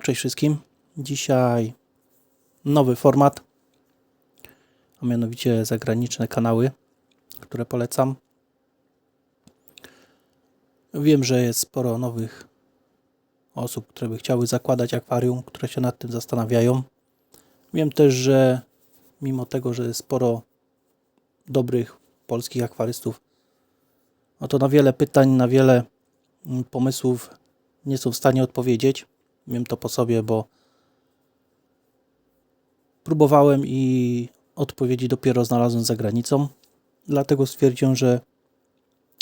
No, cześć wszystkim. Dzisiaj nowy format, a mianowicie zagraniczne kanały, które polecam. Wiem, że jest sporo nowych osób, które by chciały zakładać akwarium, które się nad tym zastanawiają. Wiem też, że mimo tego, że jest sporo dobrych polskich akwarystów, no to na wiele pytań, na wiele pomysłów nie są w stanie odpowiedzieć. Wiem to po sobie, bo próbowałem i odpowiedzi dopiero znalazłem za granicą. Dlatego stwierdziłem, że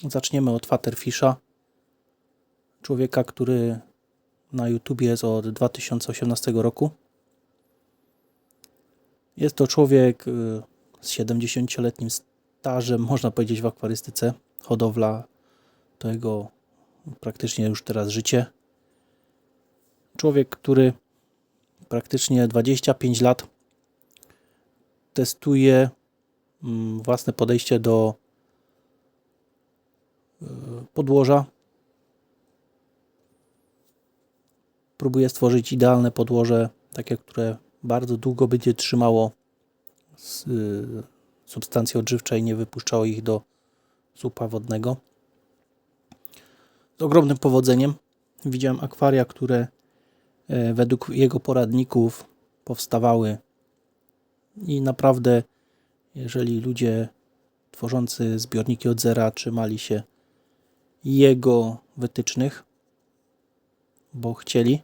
zaczniemy od Faterfisha, człowieka, który na YouTube jest od 2018 roku. Jest to człowiek y, z 70-letnim stażem, można powiedzieć, w akwarystyce. Hodowla to jego praktycznie już teraz życie. Człowiek, który praktycznie 25 lat testuje mm, własne podejście do y, podłoża. Próbuje stworzyć idealne podłoże, takie, które bardzo długo będzie trzymało y, substancje odżywcze i nie wypuszczało ich do słupa wodnego. Z ogromnym powodzeniem widziałem akwaria, które e, według jego poradników powstawały i naprawdę, jeżeli ludzie tworzący zbiorniki od zera trzymali się jego wytycznych, bo chcieli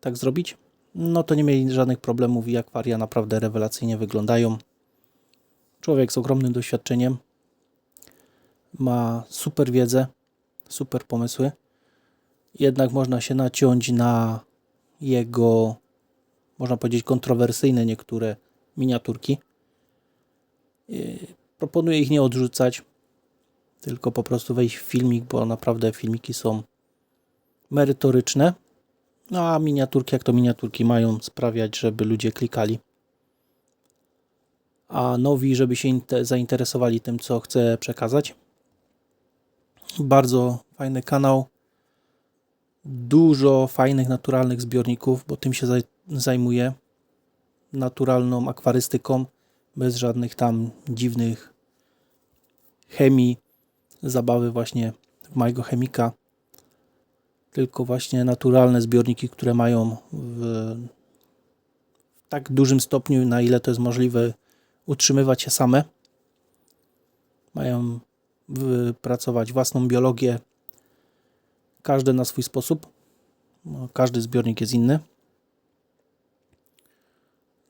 tak zrobić, no to nie mieli żadnych problemów i akwaria naprawdę rewelacyjnie wyglądają. Człowiek z ogromnym doświadczeniem ma super wiedzę, super pomysły. Jednak można się naciąć na jego, można powiedzieć, kontrowersyjne niektóre miniaturki. Proponuję ich nie odrzucać, tylko po prostu wejść w filmik, bo naprawdę filmiki są merytoryczne. No a miniaturki, jak to miniaturki, mają sprawiać, żeby ludzie klikali. A nowi, żeby się zainteresowali tym, co chcę przekazać. Bardzo fajny kanał. Dużo fajnych, naturalnych zbiorników, bo tym się zajmuję. Naturalną akwarystyką, bez żadnych tam dziwnych chemii, zabawy właśnie w mojego chemika. Tylko właśnie naturalne zbiorniki, które mają w tak dużym stopniu, na ile to jest możliwe, utrzymywać się same. Mają wypracować własną biologię, każdy na swój sposób. Każdy zbiornik jest inny.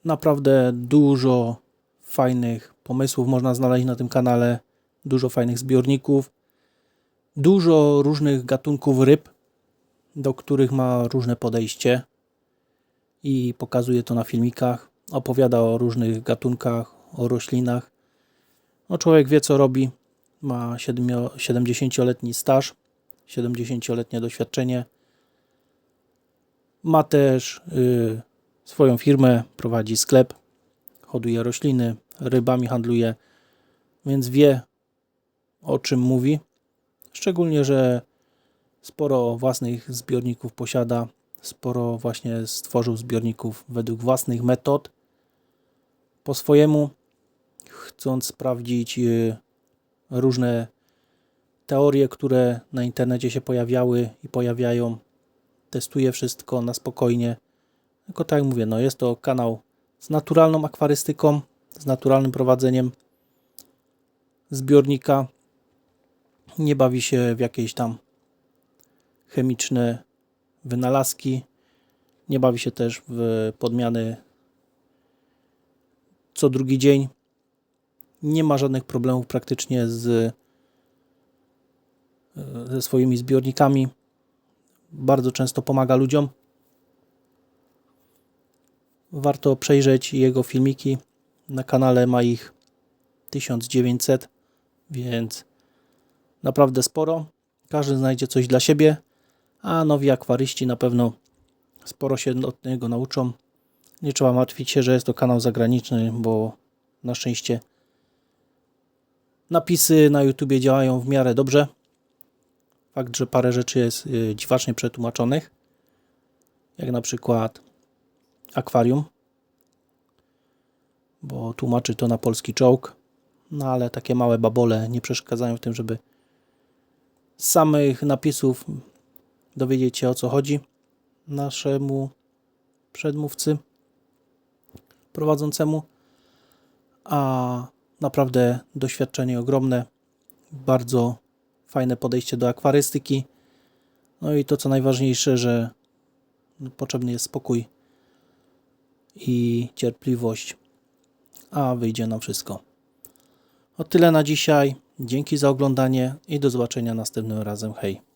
Naprawdę dużo fajnych pomysłów można znaleźć na tym kanale, dużo fajnych zbiorników, dużo różnych gatunków ryb, do których ma różne podejście i pokazuje to na filmikach. Opowiada o różnych gatunkach, o roślinach. No, człowiek wie, co robi, ma 70-letni staż, 70-letnie doświadczenie. Ma też y, swoją firmę, prowadzi sklep, hoduje rośliny, rybami handluje, więc wie o czym mówi. Szczególnie, że sporo własnych zbiorników posiada, sporo właśnie stworzył zbiorników według własnych metod, po swojemu, chcąc sprawdzić y, różne teorie, które na internecie się pojawiały i pojawiają. Testuję wszystko na spokojnie. Tylko tak mówię, no jest to kanał z naturalną akwarystyką, z naturalnym prowadzeniem zbiornika. Nie bawi się w jakieś tam chemiczne wynalazki. Nie bawi się też w podmiany co drugi dzień nie ma żadnych problemów praktycznie z, ze swoimi zbiornikami. Bardzo często pomaga ludziom. Warto przejrzeć jego filmiki. Na kanale ma ich 1900, więc naprawdę sporo. Każdy znajdzie coś dla siebie, a nowi akwaryści na pewno sporo się od niego nauczą. Nie trzeba martwić się, że jest to kanał zagraniczny, bo na szczęście Napisy na YouTubie działają w miarę dobrze. Fakt, że parę rzeczy jest y, dziwacznie przetłumaczonych. jak na przykład akwarium, bo tłumaczy to na polski czołg, no ale takie małe babole nie przeszkadzają w tym, żeby z samych napisów dowiedzieć się o co chodzi naszemu przedmówcy prowadzącemu, a naprawdę doświadczenie ogromne, bardzo fajne podejście do akwarystyki. No i to co najważniejsze, że potrzebny jest spokój i cierpliwość, a wyjdzie nam wszystko. O tyle na dzisiaj. Dzięki za oglądanie i do zobaczenia następnym razem. Hej.